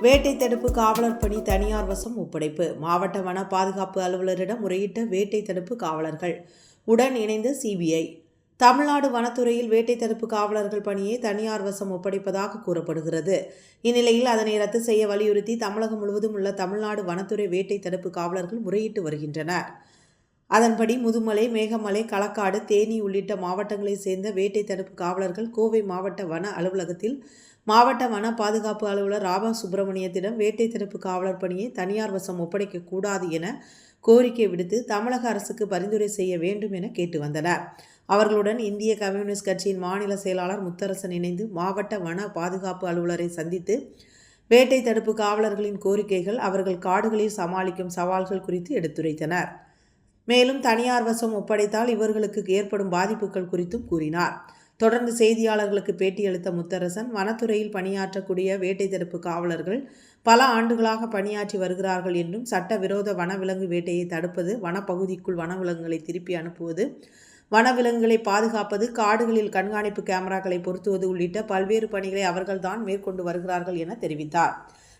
வேட்டை தடுப்பு காவலர் பணி தனியார் வசம் ஒப்படைப்பு. மாவட்ட வன பாதுகாப்பு அலுவலரிடம் முறையிட்ட வேட்டை தடுப்பு காவலர்கள். உடன் இணைந்த சிபிஐ தமிழ்நாடு வனத்துறையில் வேட்டை தடுப்பு காவலர்கள் பணியை தனியார் வசம் ஒப்படைப்பதாக கூறப்படுகிறது. இந்நிலையில் அதனை ரத்து செய்ய வலியுறுத்தி தமிழகம் முழுவதும் உள்ள தமிழ்நாடு வனத்துறை வேட்டை தடுப்பு காவலர்கள் முறையிட்டு வருகின்றனர். அதன்படி முதுமலை மேகமலை களக்காடு தேனி உள்ளிட்ட மாவட்டங்களைச் சேர்ந்த வேட்டை தடுப்பு காவலர்கள் கோவை மாவட்ட வன அலுவலகத்தில் மாவட்ட வன பாதுகாப்பு அலுவலர் ராபா சுப்பிரமணியத்திடம் வேட்டை தடுப்பு காவலர் பணியை தனியார் வசம் ஒப்படைக்கக்கூடாது என கோரிக்கை விடுத்து தமிழக அரசுக்கு பரிந்துரை செய்ய வேண்டும் என கேட்டு வந்தனர். அவர்களுடன் இந்திய கம்யூனிஸ்ட் கட்சியின் மாநில செயலாளர் முத்தரசன் இணைந்து மாவட்ட வன பாதுகாப்பு அலுவலரை சந்தித்து வேட்டை தடுப்பு காவலர்களின் கோரிக்கைகள் அவர்கள் காடுகளில் சமாளிக்கும் சவால்கள் குறித்து எடுத்துரைத்தனர். மேலும் தனியார் வசம் ஒப்படைத்தால் இவர்களுக்கு ஏற்படும் பாதிப்புகள் குறித்தும் கூறினார். தொடர்ந்து செய்தியாளர்களுக்கு பேட்டியளித்த முத்தரசன் வனத்துறையில் பணியாற்றக்கூடிய வேட்டை தடுப்பு காவலர்கள் பல ஆண்டுகளாக பணியாற்றி வருகிறார்கள் என்றும் சட்டவிரோத வனவிலங்கு வேட்டையை தடுப்பது வனப்பகுதிக்குள் வனவிலங்குகளை திருப்பி அனுப்புவது வனவிலங்குகளை பாதுகாப்பது காடுகளில் கண்காணிப்பு கேமராக்களை பொருத்துவது உள்ளிட்ட பல்வேறு பணிகளை அவர்கள்தான் மேற்கொண்டு வருகிறார்கள் என தெரிவித்தார்.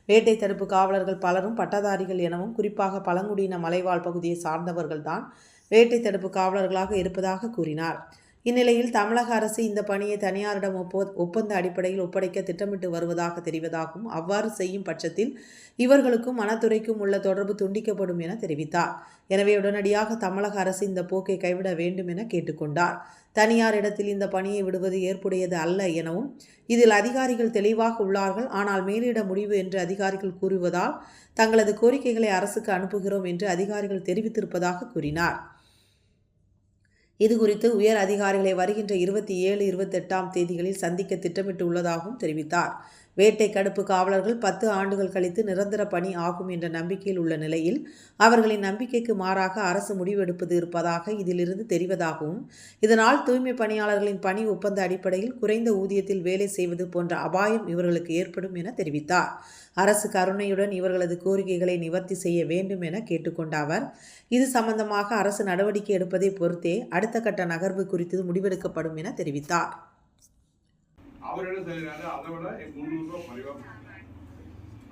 வேட்டை தடுப்பு காவலர்கள் பலரும் பட்டதாரிகள் எனவும் குறிப்பாக பழங்குடியின மலைவாழ் பகுதியை சார்ந்தவர்கள்தான் வேட்டை தடுப்பு காவலர்களாக இருப்பதாக கூறினார். இந்நிலையில் தமிழக அரசு இந்த பணியை தனியாரிடம் ஒப்போ ஒப்பந்த அடிப்படையில் ஒப்படைக்க திட்டமிட்டு வருவதாக தெரிவதாகவும் அவ்வாறு செய்யும் பட்சத்தில் இவர்களுக்கும் வனத்துறைக்கும் உள்ள தொடர்பு துண்டிக்கப்படும் என தெரிவித்தார். எனவே உடனடியாக தமிழக அரசு இந்த போக்கை கைவிட வேண்டும் என கேட்டுக்கொண்டார். தனியார் இடத்தில் இந்த பணியை விடுவது ஏற்புடையது அல்ல எனவும் இதில் அதிகாரிகள் தெளிவாக உள்ளார்கள். ஆனால் மேலிட முடிவு என்று அதிகாரிகள் கூறுவதால் தங்களது கோரிக்கைகளை அரசுக்கு அனுப்புகிறோம் என்று அதிகாரிகள் தெரிவித்திருப்பதாக கூறினார். இது குறித்து உயர் அதிகாரிகளை வருகின்ற இருபத்தி ஏழு இருபத்தெட்டாம் தேதிகளில் சந்திக்க திட்டமிட்டு உள்ளதாகவும் தெரிவித்தார். வேட்டை கடுப்பு காவலர்கள் பத்து ஆண்டுகள் கழித்து நிரந்தர பணி ஆகும் என்ற நம்பிக்கையில் உள்ள நிலையில் அவர்களின் நம்பிக்கைக்கு மாறாக அரசு முடிவெடுப்பது இருப்பதாக இதிலிருந்து தெரிவதாகவும் இதனால் தூய்மை பணியாளர்களின் பணி ஒப்பந்த அடிப்படையில் குறைந்த ஊதியத்தில் வேலை செய்வது போன்ற அபாயம் இவர்களுக்கு ஏற்படும் என தெரிவித்தார். அரசு கருணையுடன் இவர்களது கோரிக்கைகளை நிவர்த்தி செய்ய வேண்டும் என கேட்டுக்கொண்ட அவர் இது சம்பந்தமாக அரசு நடவடிக்கை எடுப்பதை பொறுத்தே அடுத்த கட்ட நகர்வு குறித்து முடிவெடுக்கப்படும் என தெரிவித்தார். அவர் என்ன செய்யறாரு? அதை விட முந்நூறு ரூபா குறைவா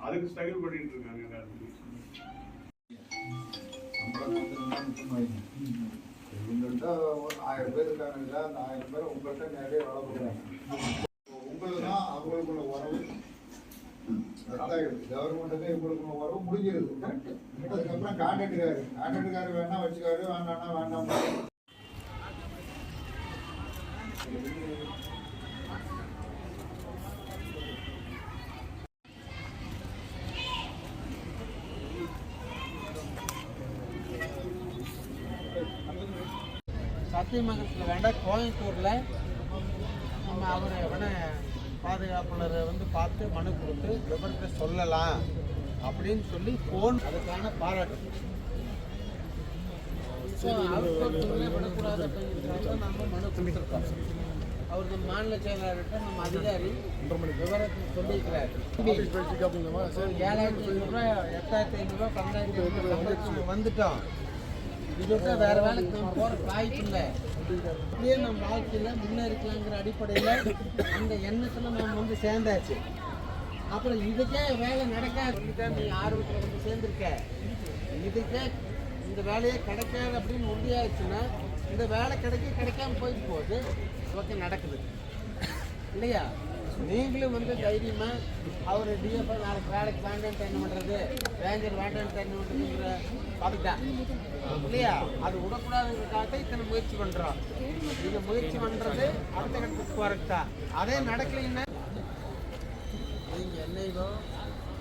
அதுக்கு ஸ்ட்ரகிள் பண்ணிட்டு இருக்காங்க எல்லாருமே. இவங்கள்ட்ட ஒரு ஆயிரம் பேர் இருக்காங்கல்ல அந்த ஆயிரம் பேர் உங்கள்கிட்ட நிறைய வேலை பார்க்குறாங்க உங்களுக்கு தான் அவங்களுக்குள்ள உறவு. கவர்மெண்ட்டுக்கு இவங்களுக்குள்ள உறவு முடிஞ்சிருது. அதுக்கப்புறம் கான்ட்ராக்டுக்காரு கான்ட்ராக்டுக்காரு வேணா வச்சுக்காரு வேண்டாம்னா வேண்டாம் சத்தியமங்கலத்தில் வேண்டாம் கோயம்புத்தூரில் நம்ம அவர் வன பாதுகாப்பாளரை வந்து பார்த்து மனு கொடுத்து விவரத்தை சொல்லலாம் அப்படின்னு சொல்லி ஃபோன் அதுக்கான பாராட்டு. ஸோ விடக்கூடாது நம்ம மனு கொடுத்துருக்கோம். அவர் நம்ம மாநில செயலாளர்கிட்ட நம்ம அதிகாரி விவரத்தை சொல்லியிருக்கிறார். ஏழாயிரத்தி ஐநூறுரூவா எட்டாயிரத்தி ஐநூறுரூவா பன்னெண்டாயிரத்தி ஐநூறுரூவா வந்துட்டோம். இதுக்கு வேற வேலைக்கு நம்ம போற வாய்ப்பு இல்லை. இப்படியே நம்ம வாழ்க்கையில் முன்னேறிக்கலாங்கிற அடிப்படையில் அந்த எண்ணத்தில் நம்ம வந்து சேர்ந்தாச்சு. அப்புறம் இதுக்கே வேலை நடக்காது. இதுதான் நீ ஆர்வத்தில் வந்து சேர்ந்துருக்க. இதுக்கே இந்த வேலையே கிடைக்காது அப்படின்னு உறுதியாச்சுன்னா இந்த வேலை கிடைக்க கிடைக்காம போயிட்டு போகுது. ஓகே நடக்குது. இல்லையா? நீங்களும் வந்து தைரியமா அவர் டிஎஃப்ஐ நாளைக்கு வேலைக்கு வேண்டாம்னு என்ன பண்ணுறது ரேஞ்சர் வேண்டாம்னு என்ன பண்ணுறதுங்கிற பார்த்துட்டேன் இல்லையா? அது விடக்கூடாதுங்கிறதுக்காக இத்தனை முயற்சி பண்ணுறோம் இது முயற்சி பண்ணுறது அடுத்த கட்டத்துக்கு போகிறது தான் அதே நடக்கலைன்னா நீங்கள் என்னையோ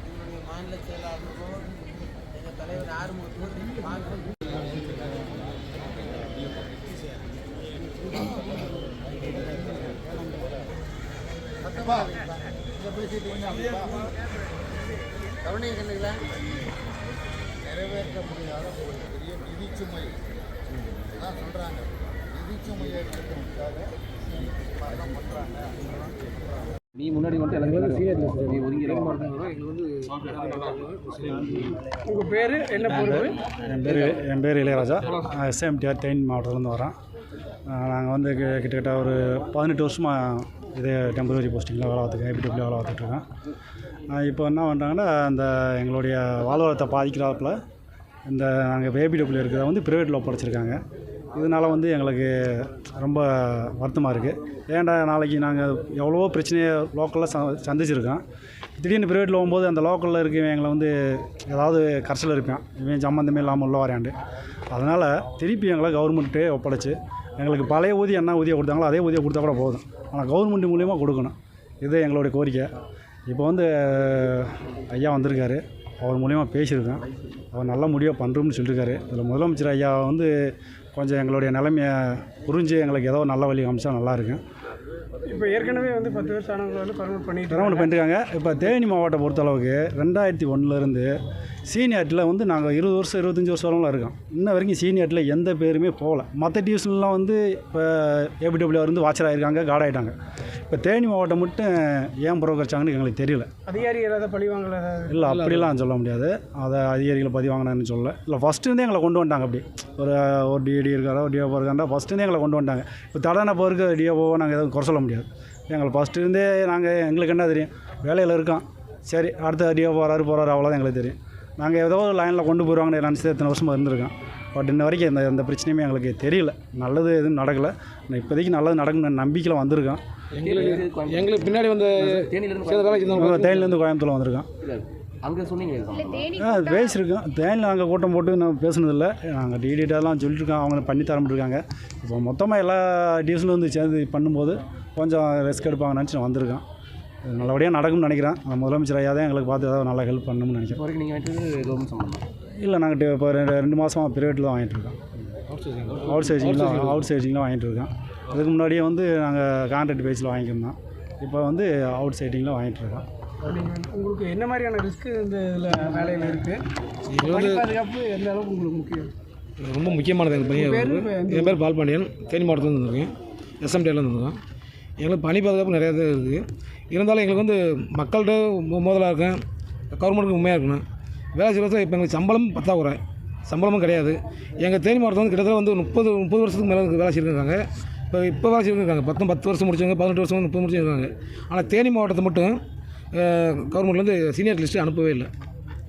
என்னுடைய மாநில செயலாளருக்கோ எங்கள் தலைவர் ஆறுமுகத்துக்கோ பார்க்க நிறைவேற்ற முடியாத ஒரு பெரிய நிதி சுமை அதான் சொல்கிறாங்க நிதி சுமையை எடுக்கிறதுக்காக இதெல்லாம் பண்ணுறாங்க நீ முன்னாடி வந்து எனக்கு சீனியர் நீ உங்கள் பேர் என்ன என் பேர் என் பேர் இளையராஜா. எஸ்எம்டிஆர் தேனி மாவட்டத்துலேருந்து வரேன் நாங்கள் வந்து கிட்டத்தட்ட ஒரு பதினெட்டு வருஷமாக இதே டெம்பரரி போஸ்டிங்கில் வேலை பார்த்துக்கேன் ஏபிடபிள்யூ வேலை பார்த்துட்ருக்கேன் இப்போ என்ன பண்ணுறாங்கன்னா அந்த எங்களுடைய வாழ்வாரத்தை பாதிக்கிறாப்பில் இந்த நாங்கள் ஏபிடபிள்யூ இருக்கிறத வந்து ப்ரைவேட்டில் ஒப்படைச்சிருக்காங்க இதனால் வந்து எங்களுக்கு ரொம்ப வருத்தமாக இருக்குது ஏன்டா நாளைக்கு நாங்கள் எவ்வளவோ பிரச்சனையை லோக்கலில் ச சந்திச்சிருக்கோம். திடீர்னு ப்ரைவேட்டில் போகும்போது அந்த லோக்கலில் இருக்கவன் எங்களை வந்து ஏதாவது கரைச்சல் இருப்பான் இவன் சம்மந்தமே இல்லாமல் உள்ள வரையாண்டு அதனால் திருப்பி எங்களை கவர்மெண்ட்டே ஒப்படைச்சு எங்களுக்கு பழைய ஊதியம் என்ன ஊதியம் கொடுத்தாங்களோ அதே ஊதியம் கொடுத்தா கூட போதும். ஆனால் கவர்மெண்ட் மூலியமாக கொடுக்கணும். இது எங்களுடைய கோரிக்கை. இப்போ வந்து ஐயா வந்திருக்காரு. அவர் மூலியமாக பேசியிருக்கேன் அவர் நல்ல முடிவாக பண்ணுறோம்னு சொல்லியிருக்காரு. இதில் முதலமைச்சர் ஐயா வந்து கொஞ்சம் எங்களுடைய நிலைமையை புரிஞ்சு எங்களுக்கு ஏதோ நல்ல வழி காமிச்சா நல்லா இருக்கும். இப்போ ஏற்கனவே வந்து பத்து வருஷம் ஆனவங்களை வந்து பர்மனெண்ட் பண்ணிட்டு திறமணம் பண்ணிருக்காங்க. இப்போ தேனி மாவட்டம் பொறுத்தளவுக்கு ரெண்டாயிரத்தி ஒன்றுலேருந்து சீனியார்ட்டில் வந்து நாங்கள் இருபது வருஷம் இருபத்தஞ்சி வருஷம் வரலாம் இருக்கோம். இன்ன வரைக்கும் சீனியார்ட்டில் எந்த பேருமே போகல. மற்ற டிவிஷன்லாம் வந்து இப்போ ஏபிடபிள்யூ இருந்து வாட்சர் ஆகிருக்காங்க கார்டு ஆகிட்டாங்க இப்போ தேனி மாவட்டம் மட்டும் ஏன் புறக்கரிச்சாங்கன்னு எங்களுக்கு தெரியல. அதிகாரி ஏதாவது பழி வாங்கல? இல்லை அப்படிலாம் சொல்ல முடியாது. அதை அதிகாரிகளை பதிவு வாங்கினான்னு சொல்லல. இல்லை ஃபஸ்ட்டு இருந்தே எங்களை கொண்டு வந்துட்டாங்க அப்படி. ஒரு ஒரு டிஏடி இருக்காரோ ஒரு டிஓ இருக்காண்டா ஃபஸ்ட்டு இருந்தே எங்களை கொண்டு வந்துட்டாங்க. இப்போ தடனை போருக்கு டிஓஓ நாங்கள் எதுவும் குறை சொல்ல முடியாது. எங்களை ஃபஸ்ட்டு இருந்தே நாங்கள் எங்களுக்கு என்ன தெரியும்? வேலையில் இருக்கோம். சரி அடுத்த டிஓ போகிறாரு போகிறாரு அவ்வளோதான் எங்களுக்கு தெரியும். நாங்கள் ஏதோ ஒரு லைனில் கொண்டு போயிடுவாங்கன்னு நினச்சி எத்தனை வருஷமாக இருந்திருக்கோம். பட் இன்ன வரைக்கும் எந்த எந்த பிரச்சனையுமே எங்களுக்கு தெரியல. நல்லது எதுவும் நடக்கலை. ஆனால் இப்போதைக்கு நல்லது நடக்கும் நம்பிக்கையில் வந்திருக்கோம். எங்களுக்கு எங்களுக்கு பின்னாடி வந்து தேனிலேருந்து கோயம்புத்தூர். வந்திருக்கோம். அங்கே சொன்னீங்க? ஆ பேசியிருக்கோம். தேனியில் நாங்கள் கூட்டம் போட்டு நான் பேசுனதில்ல. நாங்கள் டிடிட்டெல்லாம் சொல்லிட்டுருக்கோம் அவங்க பண்ணி தரம்பிட்டுருக்காங்க இப்போ மொத்தமாக எல்லா டிவிஷனில் வந்து சேர்ந்து பண்ணும்போது கொஞ்சம் ரெஸ்க் எடுப்பாங்கன்னு நினச்சி நான் வந்திருக்கேன் நல்லபடியாக நடக்கும்னு நினைக்கிறேன். முதலமைச்சர் ஐயா தான் எங்களுக்கு பார்த்து ஏதாவது நல்லா ஹெல்ப் பண்ணணும்னு நினைக்கிறேன். இப்போ வரைக்கும் நீங்கள் வாங்கிட்டு கவர்மெண்ட் சம்பந்தம் இல்லை நாங்கள் இப்போ ரெண்டு ரெண்டு மாதமாக ப்ரைவேட்டில் தான் வாங்கிட்டு இருக்கோம். அவுட் சைசிங்கில் அவுட் சைசிங்கில் வாங்கிட்டு இருக்கோம். அதுக்கு முன்னாடியே வந்து நாங்கள் கான்ட்ராக்ட் பேஸில் வாங்கியிருந்தோம். இப்போ வந்து அவுட் சைடிங்கில் வாங்கிட்டு இருக்கோம். உங்களுக்கு என்ன மாதிரியான ரிஸ்க் இந்த இதில் வேலையில் இருக்குது பாதுகாப்பு எந்த அளவுக்கு உங்களுக்கு முக்கியம்? ரொம்ப முக்கியமானது எங்கள் எந்த என் பேர் பால்பாண்டியன். தேனி மாவட்டத்தில் வந்திருக்கேன். எஸ்எம்டியில் வந்திருக்கோம். எங்களுக்கு பணி பாதுகாப்பு நிறையா இது இருக்குது. இருந்தாலும் எங்களுக்கு வந்து மக்கள்கிட்ட மோதலாக இருக்கேன். கவர்மெண்ட்டுக்கு உண்மையாக இருக்கணும். வேலை செய்கிறதுல இப்போ எங்களுக்கு சம்பளம் பத்தாக்குறை. சம்பளமும் கிடையாது. எங்கள் தேனி மாவட்டம் வந்து கிட்டத்தட்ட வந்து முப்பது முப்பது வருஷத்துக்கு மேலே வேலை செய்யிருக்காங்க இப்போ இப்போ வேலை செய்யிருக்காங்க பத்து பத்து வருஷம் முடிச்சவங்க பதினெட்டு வருஷம் முப்பது முடிச்சிருக்காங்க ஆனால் தேனி மாவட்டத்தை மட்டும் கவர்மெண்ட்லேருந்து சீனியர் லிஸ்ட்டு அனுப்பவே இல்லை.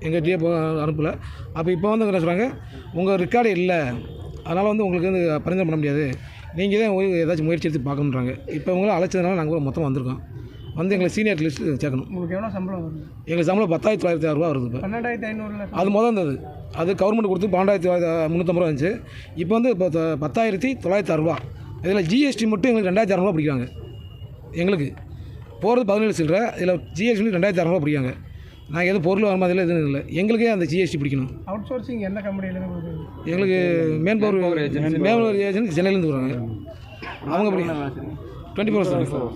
எங்கள் டிஏ அனுப்பலை. அப்போ இப்போ வந்து என்ன சொல்கிறாங்க உங்கள் ரெக்கார்டு இல்லை. அதனால் வந்து உங்களுக்கு வந்து பரிந்துரை பண்ண முடியாது. நீங்கள் தான் ஏதாச்சும் முயற்சி எடுத்து பார்க்கணுன்றாங்க. இப்போ உங்களை அழைச்சதுனால நாங்கள் மொத்தம் வந்திருக்கோம். வந்து எங்களை சீனியர் லிஸ்ட் சேர்க்கணும். உங்களுக்கு எவ்வளோ சம்பளம் வருது? எங்களுக்கு சம்பளம் பத்தாயிரத்தி தொள்ளாயிரத்தி ஆறுரூவா வருது இப்போ. பன்னெண்டாயிரத்தி ஐநூறுல அது முதல் இருந்தது அது கவர்மெண்ட் கொடுத்து பன்னெண்டாயிரத்தி தொள்ளாயிரத்தி முந்நூற்றம்பது ரூபா இருந்துச்சு. இப்போ வந்து இப்போ பத்தாயிரத்தி தொள்ளாயிரத்தி அறுபா இதில் ஜிஎஸ்டி மட்டும் எங்களுக்கு ரெண்டாயிரத்தி அறநூறுவா பிடிக்காங்க எங்களுக்கு. போகிறது பதினேழு சில்லற இதில் ஜிஎஸ்டி ரெண்டாயிரத்தி அறநூறுவா பிடிக்காங்க நாங்கள் எதுவும் பொருள் வர மாதிரிலாம் எதுவும் இல்லை. எங்களுக்கே அந்த ஜிஎஸ்டி பிடிக்கணும். அவுட் சோர்சிங் எந்த கம்பெனிலேருந்து வருது எங்களுக்கு man power man power agency சென்னையிலேருந்து வராங்க அவங்க அப்படி. டுவெண்ட்டி ஃபோர் ஃபோர்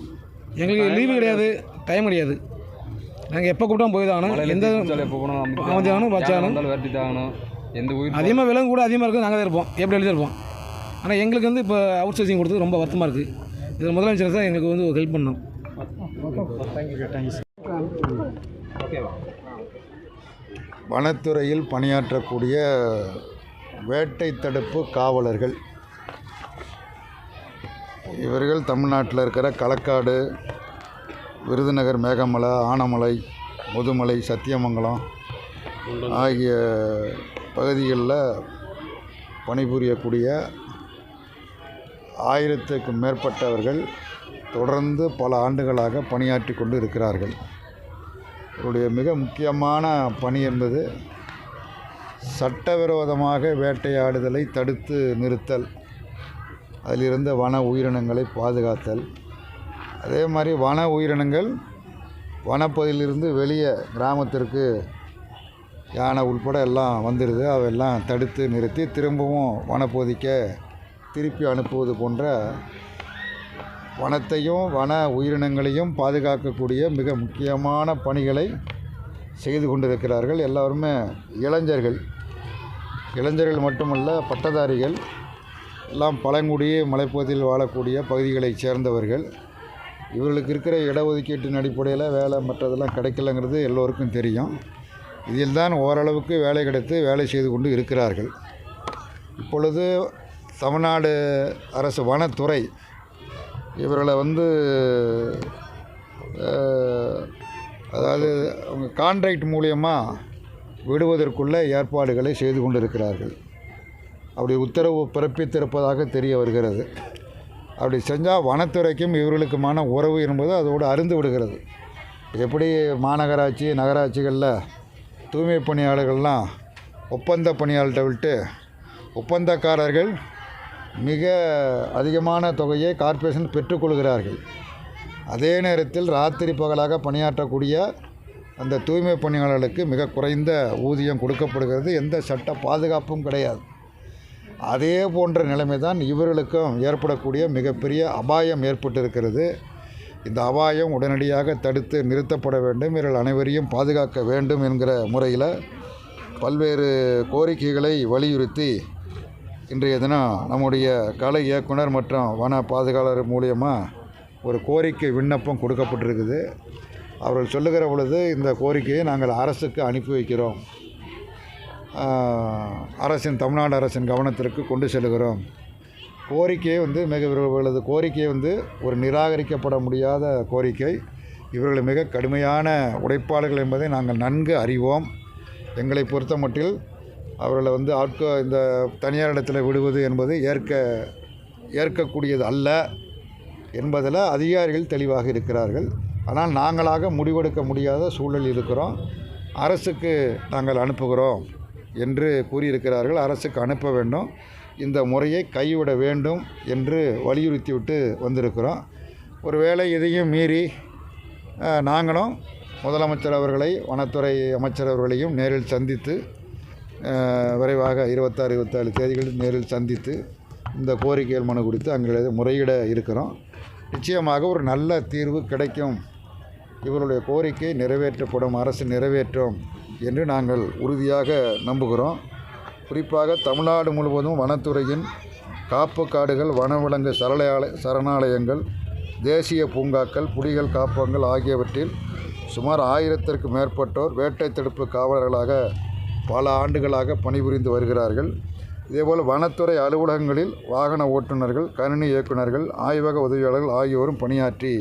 எங்களுக்கு லீவு கிடையாது டைம் கிடையாது. நாங்கள் எப்போ கூப்பிட்டோம் போய் தான் ஆகணும். எந்த அமைச்சாகணும் வச்சாகணும். வந்தாலும் வேட்டி தாகணும் எந்த உயிர் அதிகமாக விலங்கு கூட அதிகமாக இருக்குது நாங்கள் தான் இருப்போம். எப்படி எழுதி இருப்போம் ஆனால் எங்களுக்கு வந்து இப்போ அவுட் சோர்சிங் கொடுத்து ரொம்ப வருத்தமாக இருக்குது இதில் முதலமைச்சர் தான் எங்களுக்கு வந்து ஹெல்ப் பண்ணணும். வனத்துறையில் பணியாற்றக்கூடிய வேட்டை தடுப்பு காவலர்கள். இவர்கள் தமிழ்நாட்டில் இருக்கிற களக்காடு விருதுநகர் மேகமலை ஆனமலை முதுமலை சத்தியமங்கலம் ஆகிய பகுதிகளில் பணிபுரியக்கூடிய ஆயிரத்துக்கு மேற்பட்டவர்கள் தொடர்ந்து பல ஆண்டுகளாக பணியாற்றி கொண்டு இருக்கிறார்கள். இவருடைய மிக முக்கியமான பணி என்பது சட்டவிரோதமாக வேட்டையாடுதலை தடுத்து நிறுத்தல் அதிலிருந்த வன உயிரினங்களை பாதுகாத்தல். அதே மாதிரி வன உயிரினங்கள் வனப்பகுதியிலிருந்து வெளியே கிராமத்திற்கு யானை உள்பட எல்லாம் வந்துடுது. அவையெல்லாம் தடுத்து நிறுத்தி திரும்பவும் வனப்பகுதிக்க திருப்பி அனுப்புவது போன்ற வனத்தையும் வன உயிரினங்களையும் பாதுகாக்கக்கூடிய மிக முக்கியமான பணிகளை செய்து கொண்டிருக்கிறார்கள். எல்லாருமே இளைஞர்கள். இளைஞர்கள் மட்டுமல்ல பட்டதாரிகள். எல்லாம் பழங்குடி மலைப்பகுதியில் வாழக்கூடிய பகுதிகளைச் சேர்ந்தவர்கள். இவர்களுக்கு இருக்கிற இடஒதுக்கீட்டின் அடிப்படையில் வேலை மற்றதெல்லாம் கிடைக்கலங்கிறது எல்லோருக்கும் தெரியும். இதில் தான் ஓரளவுக்கு வேலை கிடைத்து வேலை செய்து கொண்டு இருக்கிறார்கள். இப்பொழுது தமிழ்நாடு அரசு வனத்துறை இவர்களை வந்து அதாவது அவங்க கான்ட்ராக்ட் மூலியமாக விடுவதற்குள்ள ஏற்பாடுகளை செய்து கொண்டிருக்கிறார்கள். அப்படி உத்தரவு பிறப்பித்திருப்பதாக தெரிய வருகிறது. அப்படி செஞ்சால் வனத்துறைக்கும் இவர்களுக்குமான உறவு என்பது அதோடு அருந்து விடுகிறது. எப்படி மாநகராட்சி நகராட்சிகளில் தூய்மை பணியாளர்கள்லாம் ஒப்பந்த பணியாளர்கிட்ட விட்டு ஒப்பந்தக்காரர்கள் மிக அதிகமான தொகையை கார்ப்பரேஷன் பெற்றுக்கொள்கிறார்கள். அதே நேரத்தில் ராத்திரி பகலாக பணியாற்றக்கூடிய அந்த தூய்மை பணியாளர்களுக்கு மிக குறைந்த ஊதியம் கொடுக்கப்படுகிறது. எந்த சட்ட பாதுகாப்பும் கிடையாது. அதே போன்ற நிலைமை தான் இவர்களுக்கும் ஏற்படக்கூடிய மிகப்பெரிய அபாயம் ஏற்பட்டிருக்கிறது. இந்த அபாயம் உடனடியாக தடுத்து நிறுத்தப்பட வேண்டும். இவர்கள் அனைவரையும் பாதுகாக்க வேண்டும் என்கிற முறையில் பல்வேறு கோரிக்கைகளை வலியுறுத்தி இன்றைய தினம் நம்முடைய கலை இயக்குனர் மற்றும் வன பாதுகாவலர் மூலியமாக ஒரு கோரிக்கை விண்ணப்பம் கொடுக்கப்பட்டிருக்குது. அவர்கள் சொல்லுகிற பொழுது இந்த கோரிக்கையை நாங்கள் அரசுக்கு அனுப்பி வைக்கிறோம். அரசின் தமிழ்நாடு அரசின் கவனத்திற்கு கொண்டு செல்கிறோம் கோரிக்கையை வந்து மிக இவர்களது கோரிக்கையை வந்து ஒரு நிராகரிக்கப்பட முடியாத கோரிக்கை. இவர்கள் மிக கடுமையான உழைப்பாளர்கள் என்பதை நாங்கள் நன்கு அறிவோம். எங்களை பொறுத்த மட்டில் அவர்களை வந்து ஆட்கோ இந்த தனியார் இடத்துல விடுவது என்பது ஏற்க ஏற்கக்கூடியது அல்ல என்பதில் அதிகாரிகள் தெளிவாக இருக்கிறார்கள். ஆனால் நாங்களாக முடிவெடுக்க முடியாத சூழல் இருக்கிறோம். அரசுக்கு நாங்கள் அனுப்புகிறோம் என்று கூறியிருக்கிறார்கள். அரசுக்கு அனுப்ப வேண்டும். இந்த முறையை கைவிட வேண்டும் என்று வலியுறுத்திவிட்டு வந்திருக்கிறோம். ஒருவேளை இதையும் மீறி நாங்களும் முதலமைச்சர் அவர்களை வனத்துறை அமைச்சர் அவர்களையும் நேரில் சந்தித்து விரைவாக இருபத்தாறு இருபத்தாலு தேதிகளில் நேரில் சந்தித்து இந்த கோரிக்கைகள் மனு குறித்து அங்கே முறையிட இருக்கிறோம். நிச்சயமாக ஒரு நல்ல தீர்வு கிடைக்கும். இவருடைய கோரிக்கை நிறைவேற்றப்படும் அரசு நிறைவேற்றும் என்று நாங்கள் உறுதியாக நம்புகிறோம். குறிப்பாக தமிழ்நாடு முழுவதும் வனத்துறையின் காப்பு காடுகள் வனவிலங்கு சரணாலய சரணாலயங்கள் தேசிய பூங்காக்கள் புலிகள் காப்பகங்கள் ஆகியவற்றில் சுமார் ஆயிரத்திற்கு மேற்பட்டோர் வேட்டை தடுப்பு காவலர்களாக பல ஆண்டுகளாக பணிபுரிந்து வருகிறார்கள். இதேபோல் வனத்துறை அலுவலகங்களில் வாகன ஓட்டுநர்கள் கணினி இயக்குநர்கள் ஆய்வக உதவியாளர்கள் ஆகியோரும் பணியாற்றி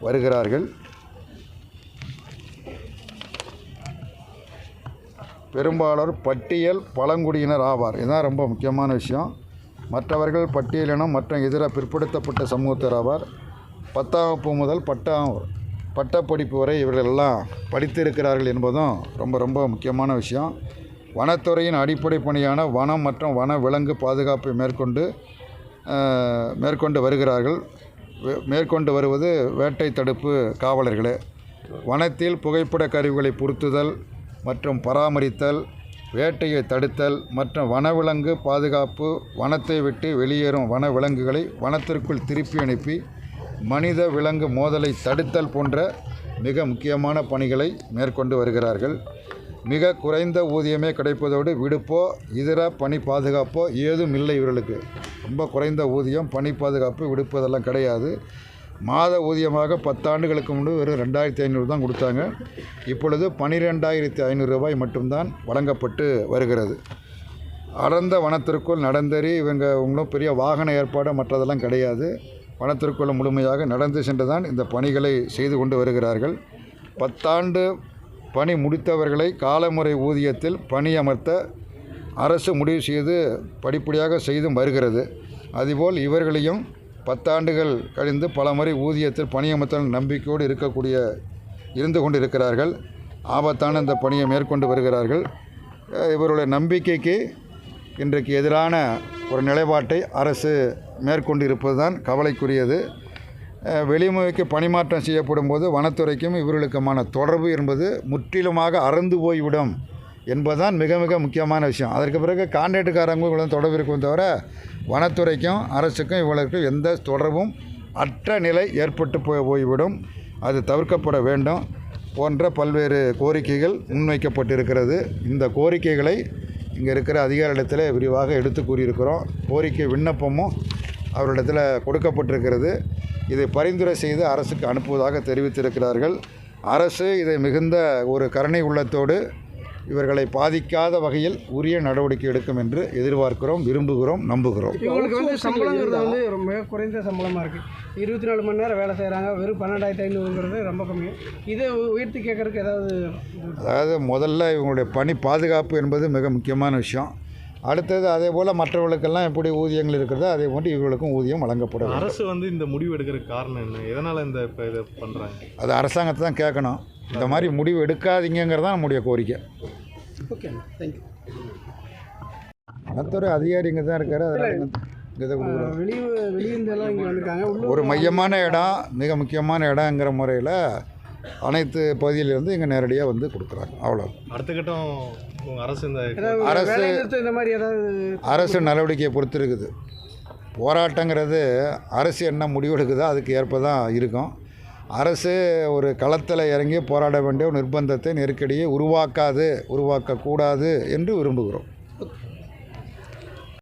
வருகிறார்கள். பெரும்பாலோர் பட்டியல் பழங்குடியினர் ஆவார். இதுதான் ரொம்ப முக்கியமான விஷயம். மற்றவர்கள் பட்டியலினம் மற்ற இதர பிற்படுத்தப்பட்ட சமூகத்தினர் ஆவார். பத்தாம் வகுப்பு முதல் பட்டாம் பட்டப்படிப்பு வரை இவர்கள் எல்லாம் படித்திருக்கிறார்கள் என்பதும் ரொம்ப ரொம்ப முக்கியமான விஷயம். வனத்துறையின் அடிப்படை பணியான வனம் மற்றும் வன விலங்கு பாதுகாப்பை மேற்கொண்டு மேற்கொண்டு வருகிறார்கள். மேற்கொண்டு வருவது வேட்டை தடுப்பு காவலர்களே. வனத்தில் புகைப்பட கருவிகளை பொருத்துதல் மற்றும் பராமரித்தல் வேட்டையை தடுத்தல் மற்றும் வனவிலங்கு பாதுகாப்பு வனத்தை விட்டு வெளியேறும் வன விலங்குகளை வனத்திற்குள் திருப்பி அனுப்பி மனித விலங்கு மோதலை தடுத்தல் போன்ற மிக முக்கியமான பணிகளை மேற்கொண்டு வருகிறார்கள். மிக குறைந்த ஊதியமே கிடைப்பதோடு விடுப்போ இதர பணி பாதுகாப்போ ஏதும் இல்லை இவர்களுக்கு. ரொம்ப குறைந்த ஊதியம் பணி பாதுகாப்பு விடுப்பதெல்லாம் கிடையாது. மாத ஊதியமாக பத்தாண்டுகளுக்கு முன்பு வெறும் ரெண்டாயிரத்தி ஐநூறு தான் கொடுத்தாங்க. இப்பொழுது பனிரெண்டாயிரத்தி ஐநூறு ரூபாய் மட்டும்தான் வழங்கப்பட்டு வருகிறது. அடர்ந்த வனத்திற்குள் நடந்தேறி இவங்க இவங்களும் பெரிய வாகன ஏற்பாடு மற்றதெல்லாம் கிடையாது. வனத்திற்குள்ள முழுமையாக நடந்து சென்றுதான் இந்த பணிகளை செய்து கொண்டு வருகிறார்கள். பத்தாண்டு பணி முடித்தவர்களை காலமுறை ஊதியத்தில் பணியமர்த்த அரசு முடிவு செய்து படிப்படியாக செய்தும் வருகிறது. அதுபோல் இவர்களையும் பத்தாண்டுகள் கழிந்து பல முறை ஊதியத்தில் பணியமர்த்தல் நம்பிக்கையோடு இருக்கக்கூடிய இருந்து கொண்டு இருக்கிறார்கள் ஆபத்தான இந்த பணியை மேற்கொண்டு வருகிறார்கள். இவருடைய நம்பிக்கைக்கு இன்றைக்கு எதிரான ஒரு நிலைப்பாட்டை அரசு மேற்கொண்டு இருப்பது தான் கவலைக்குரியது வெளிமுறைக்கு பணிமாற்றம் செய்யப்படும் போது வனத்துறைக்கும் இவர்களுக்குமான தொடர்பு என்பது முற்றிலுமாக அறந்து போய்விடும் என்பதுதான் மிக மிக முக்கியமான விஷயம். அதற்கு பிறகு கான்ட்ராக்டுக்காரங்க இவ்வளோ தொடர்பு இருக்கும் தவிர வனத்துறைக்கும் அரசுக்கும் இவர்களுக்கும் எந்த தொடர்பும் அற்ற நிலை ஏற்பட்டு போய் போய்விடும். அது தவிர்க்கப்பட வேண்டும் போன்ற பல்வேறு கோரிக்கைகள் முன்வைக்கப்பட்டிருக்கிறது. இந்த கோரிக்கைகளை இங்கே இருக்கிற அதிகாரிடத்தில் விரிவாக எடுத்து கூறியிருக்கிறோம். கோரிக்கை விண்ணப்பமும் அவரிடத்தில் கொடுக்கப்பட்டிருக்கிறது. இதை பரிந்துரை செய்து அரசுக்கு அனுப்புவதாக தெரிவித்திருக்கிறார்கள். அரசு இதை மிகுந்த ஒரு கருணை உள்ளத்தோடு இவர்களை பாதிக்காத வகையில் உரிய நடவடிக்கை எடுக்கும் என்று எதிர்பார்க்கிறோம் விரும்புகிறோம் நம்புகிறோம். இவங்களுக்கு வந்து சம்பளங்கிறது வந்து ரொம்ப குறைந்த சம்பளமாக இருக்குது இருபத்தி நாலு மணி நேரம் வேலை செய்கிறாங்க வெறும் பன்னெண்டாயிரத்தி ஐநூறுங்கிறது ரொம்ப கம்மி. இதை உயர்த்தி கேட்கறதுக்கு ஏதாவது அதாவது முதல்ல இவங்களுடைய பணி பாதுகாப்பு என்பது மிக முக்கியமான விஷயம். அடுத்தது அதே போல் மற்றவர்களுக்கெல்லாம் எப்படி ஊதியங்கள் இருக்கிறதோ அதே போன்று இவர்களுக்கும் ஊதியம் வழங்கப்பட வேண்டும். அரசு வந்து இந்த முடிவு எடுக்கிறதுக்கு காரணம் என்ன? எதனால் இந்த இப்போ இதை பண்ணுறாங்க அது அரசாங்கத்தை தான் கேட்கணும். இந்த மாதிரி முடிவு எடுக்காதீங்கிறது தான் நம்முடைய கோரிக்கை. ஓகே தேங்க்யூ வனத்துறை அதிகாரி இங்கே தான் இருக்காரு. அதனால் ஒரு மையமான இடம் மிக முக்கியமான இடங்கிற முறையில் அனைத்து பகுதியிலிருந்து இங்கே நேரடியாக வந்து கொடுக்குறாங்க. அவ்வளோ அடுத்த கட்டம் அரசு இந்த அரசு- இந்த மாதிரி ஏதாவது அரசு நடவடிக்கையை பொறுத்து இருக்குது போராட்டங்கிறது அரசு என்ன முடிவெடுக்குதோ அதுக்கு ஏற்ப தான் இருக்கும். அரசு ஒரு களத்தில் இறங்கி போராட வேண்டிய ஒரு நிர்பந்தத்தை நெருக்கடியை உருவாக்காது உருவாக்கக்கூடாது என்று விரும்புகிறோம்.